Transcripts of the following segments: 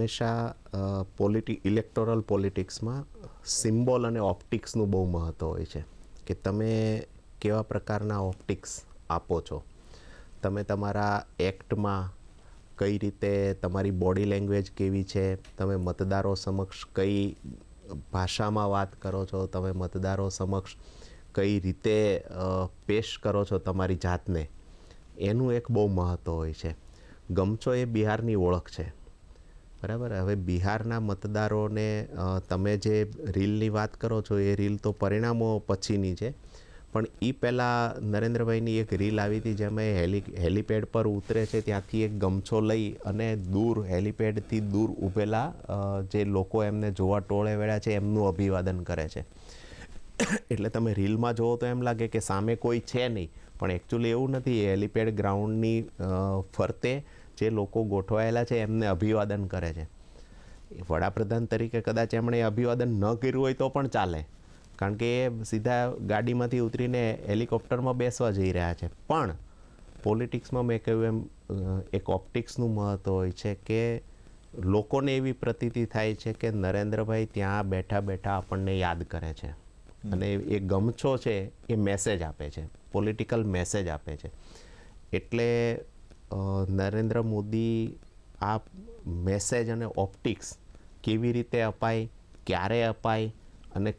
હંમેશા polity electoral પોલિટિક્સમાં symbol અને ઓપ્ટિક્સનું બહુ મહત્ત્વ હોય છે. કે તમે કેવા પ્રકારના ઓપ્ટિક્સ આપો છો? તમે તમારા એક્ટમાં કઈ રીતે, તમારી બોડી લેંગ્વેજ કેવી છે? તમે મતદારો સમક્ષ કઈ ભાષામાં વાત કરો છો? તમે મતદારો સમક્ષ કઈ રીતે પેશ કરો છો તમારી જાતને? એનું એક બહુ મહત્ત્વ હોય છે. ગમછો એ બિહારની ઓળખ છે. બરાબર. હવે બિહારના મતદારોને તમે જે રીલની વાત કરો છો, એ રીલ તો પરિણામો પછીની છે. પણ એ પહેલાં નરેન્દ્રભાઈની એક રીલ આવી હતી જેમાં હેલી, હેલીપેડ પર ઉતરે છે, ત્યાંથી એક ગમછો લઈ અને દૂર, હેલીપેડથી દૂર ઊભેલા જે લોકો એમને જોવા ટોળે વેળા છે, એમનું અભિવાદન કરે છે. એટલે તમે રીલમાં જુઓ તો એમ લાગે કે સામે કોઈ છે નહીં. પણ એકચ્યુઅલી એવું નથી. હેલીપેડ ગ્રાઉન્ડની ફરતે જે લોકો ગોઠવાયેલા છે એમને અભિવાદન કરે છે. એ વડાપ્રધાન તરીકે કદાચ એમણે અભિવાદન ન કર્યું હોય તો પણ ચાલે. કારણ કે એ સીધા ગાડીમાંથી ઉતરીને હેલિકોપ્ટરમાં બેસવા જઈ રહ્યા છે. પણ પોલિટિક્સમાં મેં કહ્યું એમ એક ઓપ્ટિક્સનું મહત્ત્વ હોય છે કે લોકોને એવી પ્રતીતિ થાય છે કે નરેન્દ્રભાઈ ત્યાં બેઠા બેઠા આપણને યાદ કરે છે. અને એ ગમછો છે એ મેસેજ આપે છે. પોલિટિકલ મેસેજ આપે છે. એટલે નરેન્દ્ર મોદી આ મેસેજ અને ઓપ્ટિક્સ કેવી રીતે અપાય, ક્યારે અપાય અને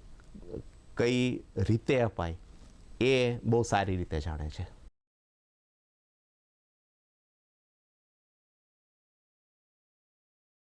કઈ રીતે અપાય એ બહુ સારી રીતે જાણે છે.